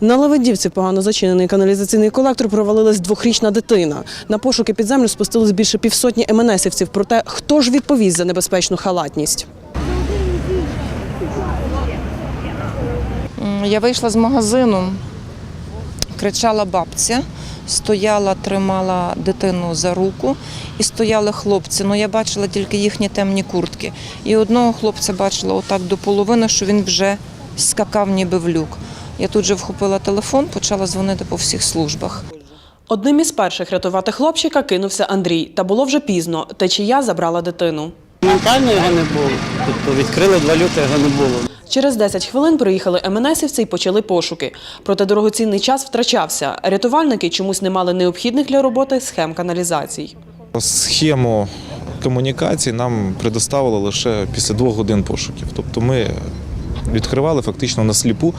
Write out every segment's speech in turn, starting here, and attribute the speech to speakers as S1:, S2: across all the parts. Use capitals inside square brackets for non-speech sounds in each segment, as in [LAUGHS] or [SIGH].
S1: На Леведівці погано зачинений каналізаційний колектор провалилась двохрічна дитина. На пошуки під землю спустились більше півсотні МНСівців. Проте хто ж відповість за небезпечну халатність?
S2: Я вийшла з магазину, кричала бабця, стояла, тримала дитину за руку і стояли хлопці. Ну я бачила тільки їхні темні куртки. І одного хлопця бачила отак до половини, що він вже скакав ніби в люк. Я тут же вхопила телефон, почала дзвонити по всіх службах.
S1: Одним із перших рятувати хлопчика кинувся Андрій. Та було вже пізно. Течія забрала дитину.
S3: Моментально його не було. Тобто відкрили два люки, його не було.
S1: Через 10 хвилин приїхали МНСівці і почали пошуки. Проте дорогоцінний час втрачався. Рятувальники чомусь не мали необхідних для роботи схем каналізацій.
S4: Схему комунікації нам предоставили лише після двох годин пошуків. Тобто ми відкривали фактично на сліпу.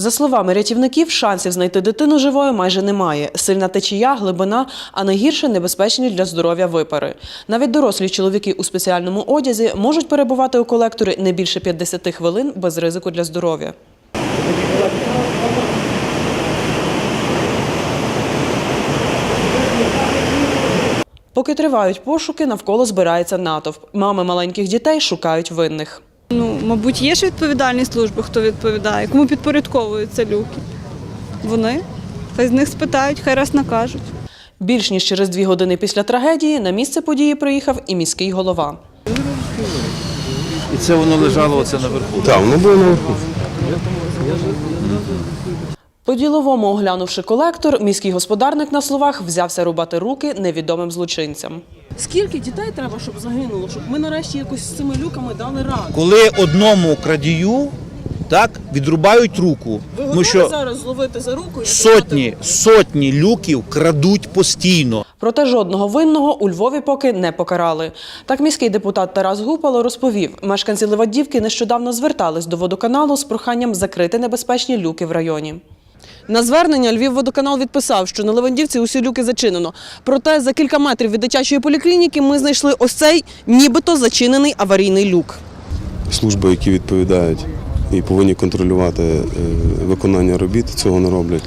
S1: За словами рятівників, шансів знайти дитину живою майже немає. Сильна течія, глибина, а найгірше небезпечні для здоров'я випари. Навіть дорослі чоловіки у спеціальному одязі можуть перебувати у колекторі не більше 50 хвилин без ризику для здоров'я. Поки тривають пошуки, навколо збирається натовп. Мами маленьких дітей шукають винних.
S5: Мабуть, є ж відповідальні служби, хто відповідає, кому підпорядковуються люки. Вони. Хай з них спитають, хай раз накажуть.
S1: Більш ніж через дві години після трагедії на місце події приїхав і міський голова.
S6: І це воно лежало оце наверху.
S7: Так, воно було наверху.
S1: По-діловому оглянувши колектор, міський господарник на словах взявся рубати руки невідомим злочинцям. Скільки дітей треба, щоб загинуло, щоб ми нарешті якось з цими люками дали раду?
S6: Коли одному крадію так, відрубають руку,
S1: Ви
S6: ну
S1: готові
S6: що
S1: зараз зловити за руку і
S6: сотні, сотні люків крадуть постійно.
S1: Проте жодного винного у Львові поки не покарали. Так міський депутат Тарас Гупало розповів, мешканці Левадівки нещодавно звертались до водоканалу з проханням закрити небезпечні люки в районі. На звернення Львівводоканал відписав, що на Левандівці усі люки зачинено. Проте за кілька метрів від дитячої поліклініки ми знайшли ось цей нібито зачинений аварійний люк.
S7: Служби, які відповідають і повинні контролювати е, виконання робіт, цього не роблять.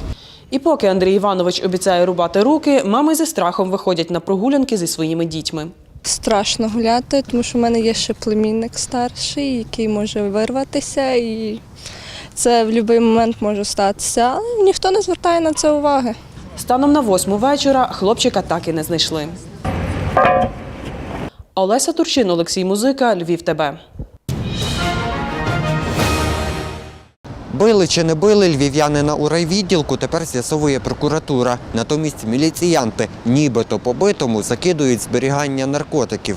S1: І поки Андрій Іванович обіцяє рубати руки, мами зі страхом виходять на прогулянки зі своїми дітьми.
S8: Страшно гуляти, тому що в мене є ще племінник старший, який може вирватися, і це в будь-який момент може статися. Але ніхто не звертає на це уваги.
S1: Станом на восьму вечора хлопчика так і не знайшли. Олеся Турчин, Олексій Музика, Львів ТБ.
S9: Били чи не били львів'янина у райвідділку, тепер з'ясовує прокуратура. Натомість міліціянти, нібито побитому, закидують зберігання наркотиків.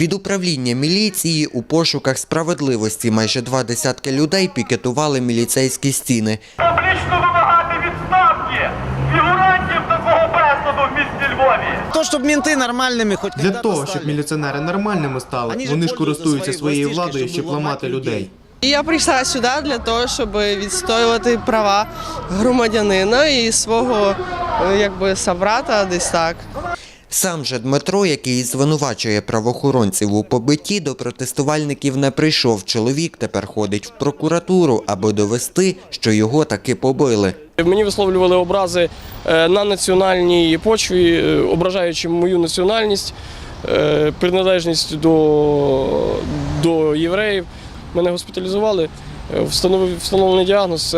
S9: Під управління міліції у пошуках справедливості майже два десятки людей пікетували міліцейські стіни.
S10: публічно вимагати відставки фігурантів такого безладу в місті Львові.
S3: То, щоб мінти нормальними хоч
S11: Для того, щоб міліціонери нормальними стали, вони ж користуються своєю владою, щоб ламати людей.
S12: Я прийшла сюди для того, щоб відстоювати права громадянина і свого е, якби собрата десь так.
S9: Сам же Дмитро, який звинувачує правоохоронців у побитті, до протестувальників не прийшов. Чоловік тепер ходить в прокуратуру, аби довести, що його таки побили.
S12: Мені висловлювали образи е, на національній почві, е, ображаючи мою національність, е, приналежність до, до євреїв. Мене госпіталізували. Встановлений діагноз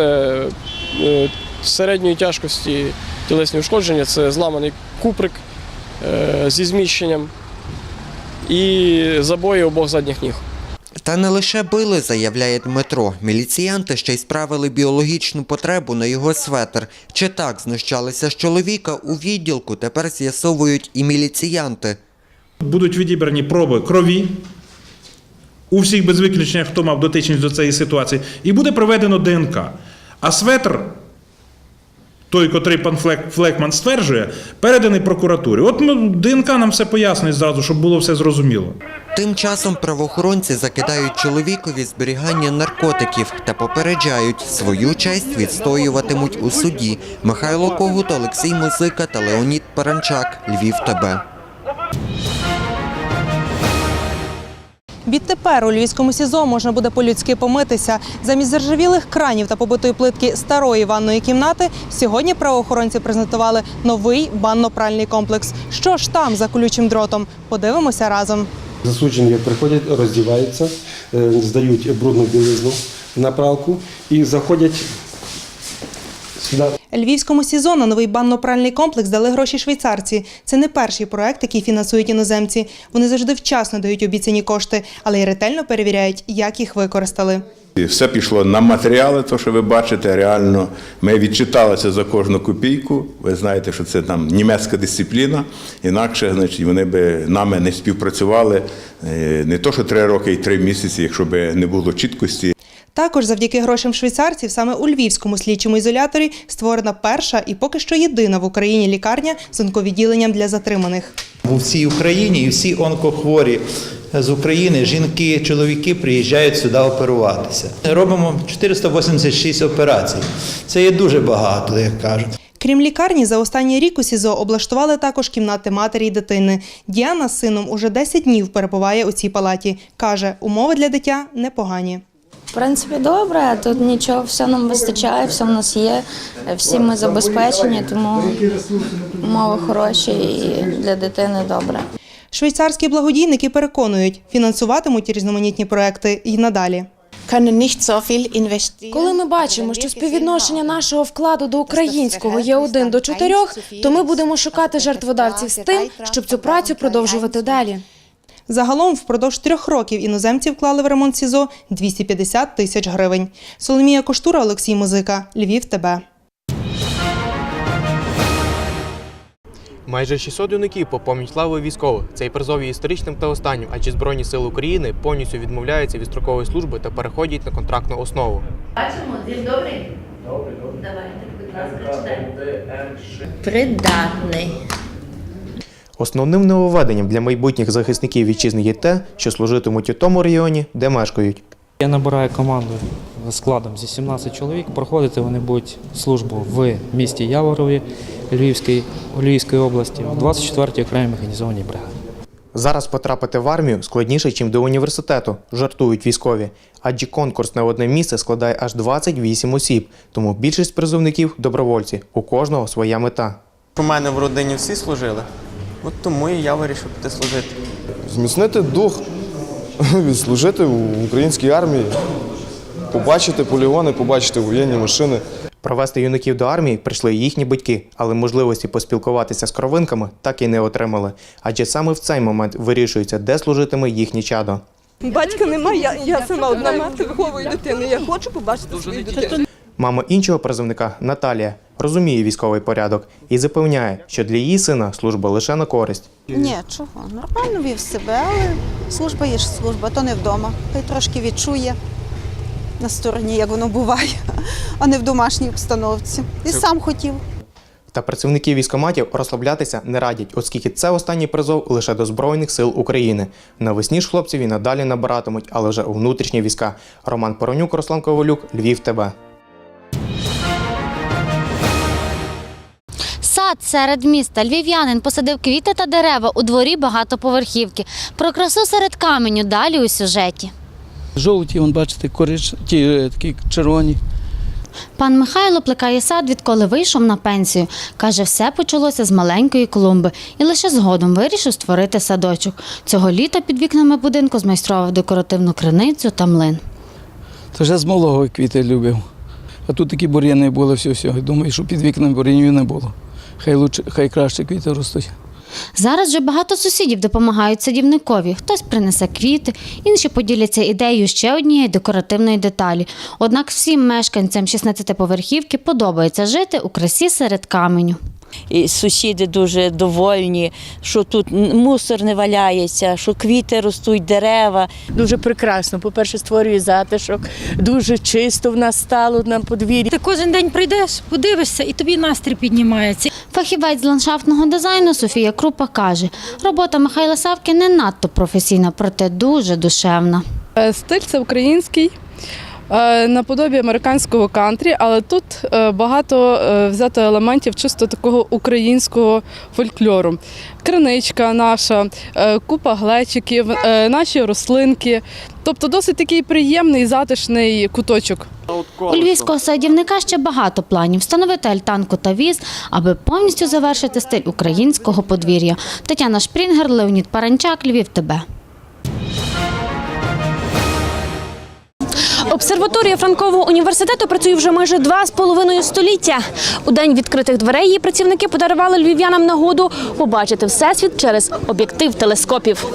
S12: середньої тяжкості тілесні ушкодження, це зламаний куприк зі зміщенням і забої обох задніх ніг.
S9: Та не лише били, заявляє Дмитро. Міліціянти ще й справили біологічну потребу на його светр. Чи так знущалися з чоловіка у відділку, тепер з'ясовують і міліціянти.
S13: Будуть відібрані проби крові у всіх без виключення, хто мав дотичність до цієї ситуації, і буде проведено ДНК. А светр, той, котрий пан Флек- Флекман стверджує, переданий прокуратурі. От ми ДНК нам все пояснить зразу, щоб було все зрозуміло.
S9: Тим часом правоохоронці закидають чоловікові зберігання наркотиків та попереджають, свою честь відстоюватимуть у суді. Михайло Когут, Олексій Музика та Леонід Паранчак. Львів ТБ.
S14: Відтепер у львівському СІЗО можна буде по-людськи помитися. Замість заржавілих кранів та побитої плитки старої ванної кімнати сьогодні правоохоронці презентували новий банно-пральний комплекс. Що ж там за колючим дротом? Подивимося разом.
S15: Засуджені, приходять, роздіваються, е, здають брудну білизну на пралку і заходять сюди.
S14: Львівському СІЗО на новий банно-пральний комплекс дали гроші швейцарці. Це не перший проект, який фінансують іноземці. Вони завжди вчасно дають обіцяні кошти, але й ретельно перевіряють, як їх використали.
S16: І Все пішло на матеріали, то що ви бачите, реально ми відчиталися за кожну копійку. Ви знаєте, що це там німецька дисципліна. Інакше, значить, вони би нами не співпрацювали е, не то, що три роки і три місяці, якщо б не було чіткості.
S14: Також завдяки грошам швейцарців саме у львівському слідчому ізоляторі створена перша і поки що єдина в Україні лікарня з онковідділенням для затриманих.
S17: У всій Україні і всі онкохворі з України, жінки, чоловіки приїжджають сюди оперуватися. Робимо 486 операцій. Це є дуже багато, як кажуть.
S14: Крім лікарні, за останній рік у СІЗО облаштували також кімнати матері й дитини. Діана з сином уже 10 днів перебуває у цій палаті. Каже, умови для дитя непогані.
S18: В принципі, добре. Тут нічого, все нам вистачає, все в нас є. Всі ми забезпечені, тому умови хороші і для дитини добре.
S14: Швейцарські благодійники переконують, фінансуватимуть різноманітні проекти і надалі.
S19: Коли ми бачимо, що співвідношення нашого вкладу до українського є один до чотирьох, то ми будемо шукати жертводавців з тим, щоб цю працю продовжувати далі.
S14: Загалом впродовж трьох років іноземці вклали в ремонт СІЗО 250 тисяч гривень. Соломія Коштура, Олексій Музика, Львів, ТБ.
S11: Майже 600 юнаків поповнюють славу військових. Цей призов є історичним та останнім, адже Збройні сили України повністю відмовляються від строкової служби та переходять на контрактну основу.
S20: Бачимо, він добрий? Добрий, добрий. Давайте, будь ласка, читайте. Придатний.
S11: Основним нововведенням для майбутніх захисників вітчизни є те, що служитимуть у тому регіоні, де мешкають.
S3: Я набираю команду складом зі 17 чоловік. Проходити вони будуть службу в місті Яворові Львівської, Львівської області, в 24-й окремій механізованій бригаді.
S11: Зараз потрапити в армію складніше, ніж до університету, жартують військові. Адже конкурс на одне місце складає аж 28 осіб, тому більшість призовників добровольці. У кожного своя мета.
S21: У мене в родині всі служили, от тому і я вирішив піти служити.
S22: Зміцнити дух, [LAUGHS] відслужити в українській армії, побачити полігони, побачити воєнні машини.
S11: Провести юнаків до армії прийшли їхні батьки, але можливості поспілкуватися з кровинками так і не отримали. Адже саме в цей момент вирішується, де служитиме їхнє чадо.
S23: Батька немає, я, я сама одна мати виховую дитину. Я хочу побачити свою дитину.
S11: Мама іншого призовника Наталія розуміє військовий порядок і запевняє, що для її сина служба лише на користь.
S24: Ні, чого? Нормально вів себе, але служба є ж служба, то не вдома. Хай трошки відчує на стороні, як воно буває, [LAUGHS] а не в домашній обстановці. І сам хотів.
S11: Та працівники військоматів розслаблятися не радять, оскільки це останній призов лише до Збройних сил України. Навесні ж хлопців і надалі набиратимуть, але вже у внутрішні війська. Роман Поронюк, Руслан Ковалюк, Львів, ТБ.
S25: Сад серед міста. Львів'янин посадив квіти та дерева у дворі багатоповерхівки. Про красу серед каменю далі у сюжеті.
S26: Жовті, вон, бачите, корич, ті е, такі червоні.
S25: Пан Михайло плекає сад, відколи вийшов на пенсію. Каже, все почалося з маленької клумби і лише згодом вирішив створити садочок. Цього літа під вікнами будинку змайстрував декоративну криницю та млин.
S26: Це вже з малого квіти любив. А тут такі бур'яни були все-все. Думаю, що під вікнами бур'янів не було. Хай лучше, хай краще квіти ростуть.
S25: Зараз вже багато сусідів допомагають садівникові. Хтось принесе квіти, інші поділяться ідеєю ще однієї декоративної деталі. Однак всім мешканцям 16-поверхівки подобається жити у красі серед каменю.
S27: І сусіди дуже довольні, що тут мусор не валяється, що квіти ростуть, дерева.
S28: Дуже прекрасно. По-перше, створює затишок, дуже чисто в нас стало на подвір'ї.
S29: Ти кожен день прийдеш, подивишся, і тобі настрій піднімається.
S25: Фахівець з ландшафтного дизайну Софія Крупа каже, робота Михайла Савки не надто професійна, проте дуже душевна.
S30: Стиль це український.
S31: Е, наподобі американського кантрі, але тут е, багато е, взято елементів чисто такого українського фольклору. Криничка наша, купа глечиків, наші рослинки. Тобто досить такий приємний затишний куточок.
S25: У львівського садівника ще багато планів встановити альтанку та віз, аби повністю завершити стиль українського подвір'я. Тетяна Шпрінгер, Леонід Паранчак, Львів ТБ.
S32: Обсерваторія Франкового університету працює вже майже два з половиною століття. У день відкритих дверей її працівники подарували львів'янам нагоду побачити всесвіт через об'єктив телескопів.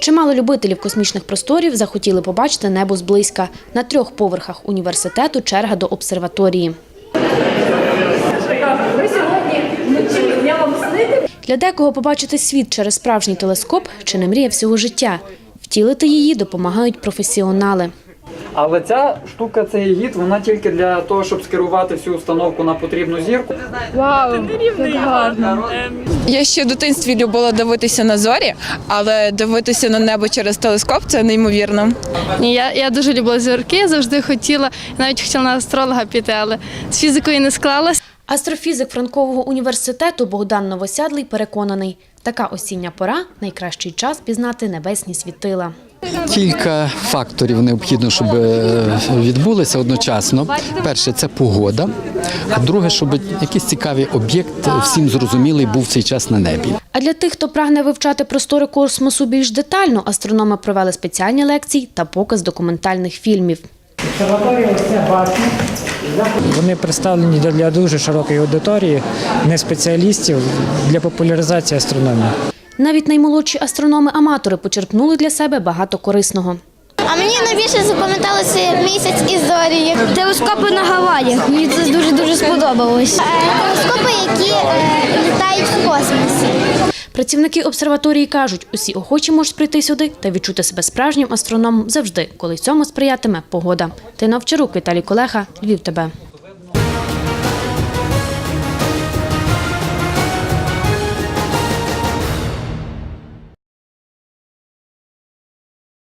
S19: Чимало любителів космічних просторів захотіли побачити небо зблизька. На трьох поверхах університету черга до обсерваторії. Для декого побачити світ через справжній телескоп чи не мрія всього життя. Втілити її допомагають професіонали.
S33: Але ця штука, цей гід, вона тільки для того, щоб скерувати всю установку на потрібну зірку.
S31: Вау, як гарно!
S34: Я ще в дитинстві любила дивитися на зорі, але дивитися на небо через телескоп це неймовірно.
S31: Ні, я, я дуже люблю зірки, завжди хотіла, навіть хотіла на астролога піти, але з фізикою не склалась.
S19: Астрофізик Франкового університету Богдан Новосядлий переконаний, така осіння пора найкращий час пізнати небесні світила.
S35: Кілька факторів необхідно, щоб е, відбулися одночасно. Перше це погода, а друге, щоб якийсь цікавий об'єкт всім зрозумілий був в цей час на небі.
S19: А для тих, хто прагне вивчати простори космосу більш детально, астрономи провели спеціальні лекції та показ документальних фільмів.
S36: Вони представлені для- дуже широкої аудиторії, не спеціалістів для популяризації астрономії.
S19: Навіть наймолодші астрономи-аматори почерпнули для себе багато корисного.
S37: А мені найбільше запам'яталося місяць і зорі. Телескопи на Гаваях. Мені це дуже дуже сподобалось. Телескопи, які е, літають в космосі.
S19: Працівники обсерваторії кажуть, усі охочі можуть прийти сюди та відчути себе справжнім астрономом завжди, коли цьому сприятиме погода. Тина Овчарук, Віталій Колеха, Львів ТБ.